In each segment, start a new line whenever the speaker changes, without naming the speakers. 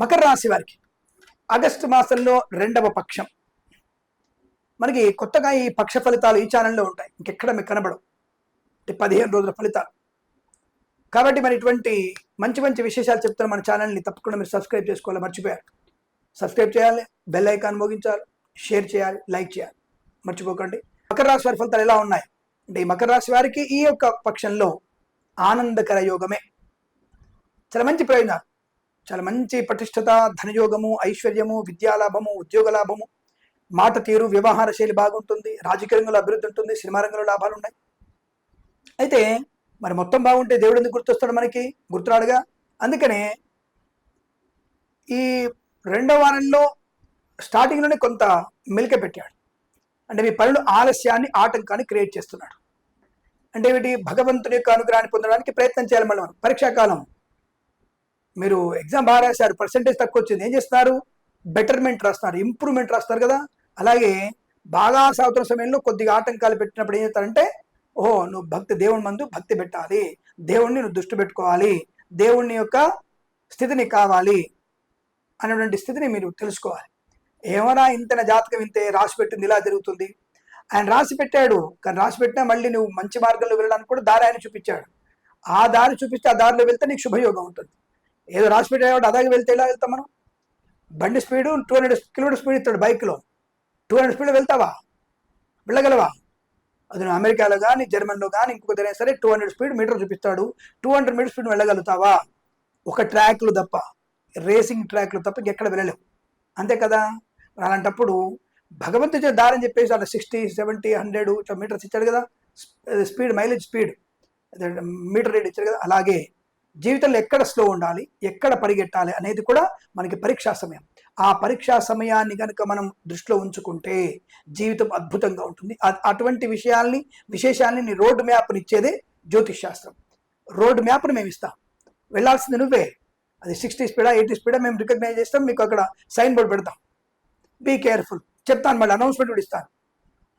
మకర రాశి వారికి ఆగస్టు మాసంలో రెండవ పక్షం. మనకి కొత్తగా ఈ పక్ష ఫలితాలు ఈ ఛానల్లో ఉంటాయి. ఇంకెక్కడ మీకు కనబడవు. అంటే పదిహేను రోజుల ఫలితాలు. కాబట్టి మరి ఇటువంటి మంచి మంచి విశేషాలు చెప్తున్న మన ఛానల్ని తప్పకుండా మీరు సబ్స్క్రైబ్ చేసుకోవాలి మర్చిపోయారు. సబ్స్క్రైబ్ చేయాలి బెల్ ఐకాన్ మోగించాలి షేర్ చేయాలి లైక్ చేయాలి. మర్చిపోకండి. మకర రాశి వారి ఫలితాలు ఎలా ఉన్నాయి? అంటే ఈ మకర రాశి వారికి ఈ యొక్క పక్షంలో ఆనందకర యోగమే. చాలా మంచి ప్రయోజనాలు. చాలా మంచి పటిష్టత ధనయోగము ఐశ్వర్యము విద్యాలాభము ఉద్యోగ లాభము మాట తీరు వ్యవహార శైలి బాగుంటుంది రాజకీయ రంగంలో అభివృద్ధి ఉంటుంది సినిమా రంగంలో లాభాలు ఉన్నాయి. అయితే మరి మొత్తం బాగుంటే దేవుడు ఎందుకు గుర్తొస్తాడు మనకి? గుర్తురాడుగా? అందుకనే ఈ రెండవ వారంలో స్టార్టింగ్లోనే కొంత మెలిక పెట్టాడు. అంటే మీ పనులు ఆలస్యాన్ని ఆటంకాన్ని క్రియేట్ చేస్తున్నాడు. అంటే వీటి భగవంతుని యొక్క అనుగ్రహాన్ని పొందడానికి ప్రయత్నం చేయాలి మళ్ళీ మనం. పరీక్షాకాలం మీరు ఎగ్జామ్ బాగా రాశారు పర్సంటేజ్ తక్కువ వచ్చింది ఏం చేస్తున్నారు? బెటర్మెంట్ రాస్తున్నారు ఇంప్రూవ్మెంట్ రాస్తారు కదా? అలాగే బాగా సాగుతున్న సమయంలో కొద్దిగా ఆటంకాలు పెట్టినప్పుడు ఏం చేస్తారంటే ఓహో నువ్వు భక్తి దేవుని మందు భక్తి పెట్టాలి దేవుణ్ణి నువ్వు దృష్టి పెట్టుకోవాలి దేవుణ్ణి యొక్క స్థితిని కావాలి అనేటువంటి స్థితిని మీరు తెలుసుకోవాలి. ఏమైనా ఇంతన జాతకం ఇంతే రాసి పెట్టింది ఇలా జరుగుతుంది. ఆయన రాసి పెట్టాడు కానీ రాసి పెట్టినా మళ్ళీ నువ్వు మంచి మార్గంలో వెళ్ళడానికి కూడా దారి ఆయన చూపించాడు. ఆ దారి చూపిస్తే ఆ దారిలో వెళ్తే నీకు శుభయోగం ఉంటుంది. ఏదో రాసి పెట్టాడు అదాగి వెళ్తే ఎలా వెళ్తాం మనం? బండి speed two hundred kilometre speed ఇస్తాడు బైక్లో. టూ హండ్రెడ్ స్పీడ్లో వెళ్తావా? వెళ్ళగలవా? అది నువ్వు అమెరికాలో కానీ జర్మన్లో కానీ ఇంకొక దగ్గర సరే టూ హండ్రెడ్ స్పీడ్ మీటర్ చూపిస్తాడు. టూ హండ్రెడ్ మీటర్ స్పీడ్ వెళ్ళగలుగుతావా? ఒక ట్రాక్లు తప్ప రేసింగ్ ట్రాక్లు తప్ప ఎక్కడ వెళ్ళలేవు. అంతే కదా? అలాంటప్పుడు భగవంతుడి దారని చెప్పేసి అలా సిక్స్టీ సెవెంటీ హండ్రెడ్ ఇట్లా మీటర్స్ ఇచ్చాడు కదా? Speed mileage speed. Meter rate ఇచ్చాడు కదా? అలాగే జీవితంలో ఎక్కడ స్లో ఉండాలి ఎక్కడ పరిగెట్టాలి అనేది కూడా మనకి పరీక్షా సమయం. ఆ పరీక్షా సమయాన్ని కనుక మనం దృష్టిలో ఉంచుకుంటే జీవితం అద్భుతంగా ఉంటుంది. అటువంటి విషయాల్ని విశేషాల్ని నీ రోడ్ మ్యాప్ని ఇచ్చేదే జ్యోతిష్ శాస్త్రం. రోడ్ మ్యాప్ని మేము ఇస్తాం. వెళ్ళాల్సింది నువ్వే. అది సిక్స్టీ స్పీడా ఎయిటీ స్పీడా మేము రికగ్నైజ్ చేస్తాం మీకు అక్కడ సైన్ బోర్డు పెడతాం. Be careful. చెప్తాను మళ్ళీ అనౌన్స్మెంట్ కూడా ఇస్తాను.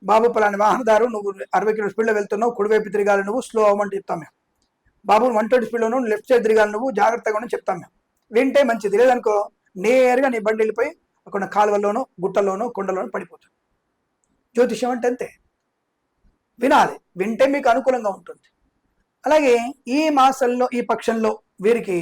బాబు పలాని వాహనదారు నువ్వు అరవై కిలో స్పీడ్లో వెళ్తున్నావు కుడివైపు తిరగాలి నువ్వు స్లో అవ్వమంటే చెప్తాం మేము. బాబు వన్ ట్వంటీ స్పీడ్లో నువ్వు లెఫ్ట్ సైడ్ తిరిగాను నువ్వు జాగ్రత్తగా ఉండని చెప్తాం మేము. వింటే మంచిది. లేదనుకో నేరుగా నీ బండి వెళ్ళిపోయి అక్కడ కాలువల్లోనో గుట్టల్లోనో కొండలోనో పడిపోతుంది జ్యోతిష్యం అంటే అంతే. వినాలి. వింటే మీకు అనుకూలంగా ఉంటుంది. అలాగే ఈ మాసంలో ఈ పక్షంలో వీరికి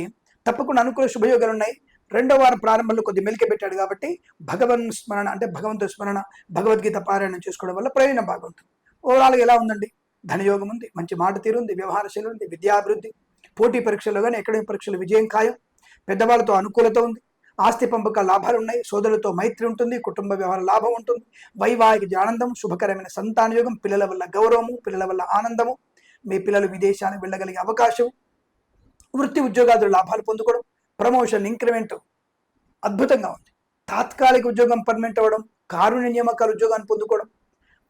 తప్పకుండా అనుకూల శుభయోగాలు ఉన్నాయి. రెండో వారం ప్రారంభంలో కొద్ది మెలిక పెట్టాడు కాబట్టి భగవన్ స్మరణ అంటే భగవంతు స్మరణ భగవద్గీత పారాయణం చేసుకోవడం వల్ల ప్రయోజనం బాగుంటుంది. ఓవరాల్గా ఎలా ఉందండి? ధనయోగం ఉంది మంచి మాట తీరు ఉంది వ్యవహారశైలి ఉంది విద్యాభివృద్ధి పోటీ పరీక్షలు కానీ అకాడమిక్ పరీక్షలు విజయం ఖాయం పెద్దవాళ్ళతో అనుకూలత ఉంది ఆస్తి పంపక లాభాలు ఉన్నాయి సోదరులతో మైత్రి ఉంటుంది కుటుంబ వ్యవహార లాభం ఉంటుంది వైవాహిక ఆనందం శుభకరమైన సంతానయోగం పిల్లల వల్ల గౌరవము పిల్లల వల్ల ఆనందము మీ పిల్లలు విదేశానికి వెళ్ళగలిగే అవకాశం వృత్తి ఉద్యోగాదులు లాభాలు పొందుకోవడం ప్రమోషన్ ఇంక్రిమెంట్ అద్భుతంగా ఉంది. తాత్కాలిక ఉద్యోగం పర్మనెంట్ అవ్వడం కారుణ్య నియామకాల ఉద్యోగాన్ని పొందుకోవడం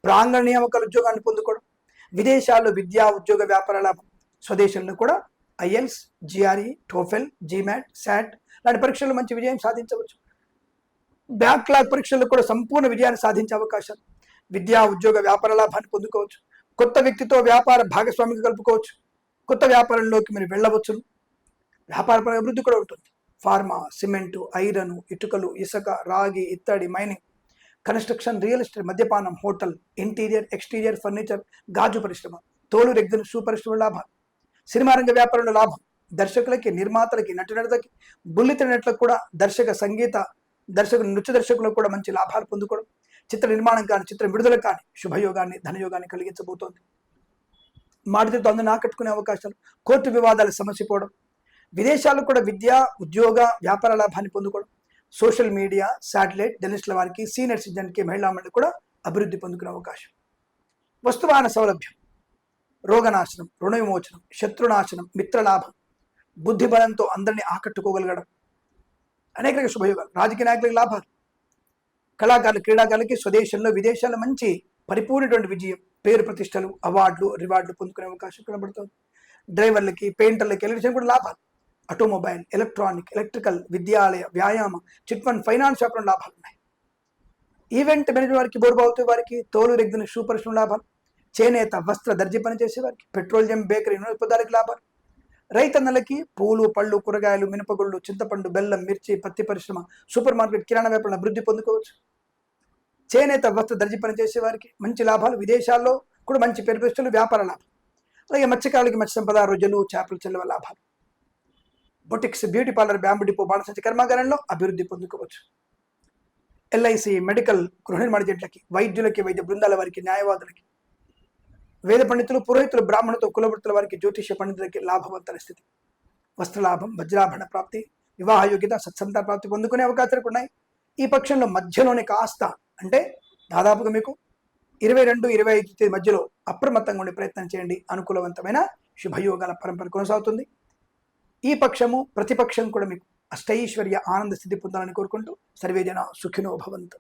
ప్రాంగణ నియామకాల ఉద్యోగాన్ని పొందుకోవడం విదేశాల్లో విద్యా ఉద్యోగ వ్యాపార లాభం స్వదేశంలో కూడా IELTS GRE TOEFL GMAT SAT లాంటి పరీక్షలు మంచి విజయం సాధించవచ్చు. బ్యాక్లాగ్ పరీక్షల్లో కూడా సంపూర్ణ విజయాన్ని సాధించే అవకాశాలు విద్యా ఉద్యోగ వ్యాపార లాభాన్ని పొందుకోవచ్చు. కొత్త వ్యక్తితో వ్యాపార భాగస్వామికి కలుపుకోవచ్చు. కొత్త వ్యాపారంలోకి మీరు వెళ్ళవచ్చును వ్యాపార అభివృద్ధి కూడా ఉంటుంది. ఫార్మా సిమెంటు ఐరన్ ఇటుకలు ఇసుక రాగి ఇత్తడి మైనింగ్ కన్స్ట్రక్షన్ రియల్ ఎస్టేట్ మద్యపానం హోటల్ ఇంటీరియర్ ఎక్స్టీరియర్ ఫర్నిచర్ గాజు పరిశ్రమ తోలు రెగ్జిన్ షూ పరిశ్రమ లాభాలు సినిమా రంగ వ్యాపారంలో లాభం దర్శకులకి నిర్మాతలకి నటునటులకి బుల్లిత నటులకు కూడా దర్శక సంగీత దర్శకులు నృత్య దర్శకులకు కూడా మంచి లాభాలు పొందుకోవడం చిత్ర నిర్మాణం కానీ చిత్ర విడుదల కానీ శుభయోగాన్ని ధనయోగాన్ని కలిగించబోతోంది. మాటితో అందరిని ఆకట్టుకునే అవకాశాలు కోర్టు వివాదాలు సమస్యపోవడం విదేశాల్లో కూడా విద్య ఉద్యోగ వ్యాపార లాభాన్ని పొందుకోవడం సోషల్ మీడియా శాటిలైట్ జర్నలిస్టుల వారికి సీనియర్ సిటిజన్కి మహిళా మండలి కూడా అభివృద్ధి పొందుకునే అవకాశం. వస్తువాహన సౌలభ్యం రోగనాశనం రుణ విమోచనం శత్రునాశనం మిత్రలాభం బుద్ధి బలంతో అందరినీ ఆకట్టుకోగలగడం అనేక రకాల శుభయోగాలు రాజకీయ నాయకులకు లాభాలు. కళాకారులు క్రీడాకారులకి స్వదేశంలో విదేశాల్లో మంచి పరిపూర్ణటువంటి విజయం పేరు ప్రతిష్టలు అవార్డులు రివార్డులు పొందుకునే అవకాశం కనబడుతుంది. డ్రైవర్లకి పెయింటర్లకి ఎలక్ట్రీషియన్ కూడా లాభాలు. ఆటోమొబైల్ ఎలక్ట్రానిక్ ఎలక్ట్రికల్ విద్యాలయ వ్యాయామ చిట్ ఫండ్ ఫైనాన్స్ వ్యాపారం లాభాలు ఉన్నాయి. ఈవెంట్ మేనేజ్మెంట్ వారికి బోర్బావుతూ వారికి తోలు రెగ్గిన షూ పరిశ్రమ లాభాలు. చేనేత వస్త్ర దర్జీ పనిచేసే వారికి పెట్రోలియం బేకరీ నూనె పదార్థాలకు లాభాలు. రైతన్నలకి పూలు పళ్ళు కూరగాయలు మినపగుళ్ళు చింతపండు బెల్లం మిర్చి పత్తి పరిశ్రమ సూపర్ మార్కెట్ కిరాణా వ్యాపారం అభివృద్ధి పొందుకోవచ్చు. చేనేత వస్త్ర దర్జీ పనిచేసే వారికి మంచి లాభాలు. విదేశాల్లో కూడా మంచి పేరు వ్యాపార లాభం. అలాగే మత్స్యకారులకి మత్స్య సంపద రొజలు చేపలు చెల్లవ లాభాలు. Boutiques beauty parlour bamboo depot బాణసంచి కర్మాగారంలో అభివృద్ధి పొందుకోవచ్చు. ఎల్ఐసి మెడికల్ గృహ నిర్మాణ జట్లకి వైద్యులకి వైద్య బృందాల వారికి న్యాయవాదులకి వేద పండితులు పురోహితులు బ్రాహ్మణులతో కులవృత్తుల వారికి జ్యోతిష పండితులకి లాభవంతమైన స్థితి. వస్త్రలాభం వజ్రాభరణ ప్రాప్తి వివాహ యోగ్యత సత్సంతాన ప్రాప్తి పొందుకునే అవకాశాలు ఉన్నాయి. ఈ పక్షంలో మధ్యలోని కాస్త అంటే దాదాపుగా మీకు ఇరవై రెండు ఇరవై ఐదు తేదీ మధ్యలో అప్రమత్తంగా ఉండే ప్రయత్నం చేయండి. అనుకూలవంతమైన శుభయోగాల పరంపర కొనసాగుతుంది. ఈ పక్షము ప్రతిపక్షం కూడా మీకు అష్టైశ్వర్య ఆనంద స్థితి పొందాలని కోరుకుంటూ సర్వేజన సుఖినో భవంతు.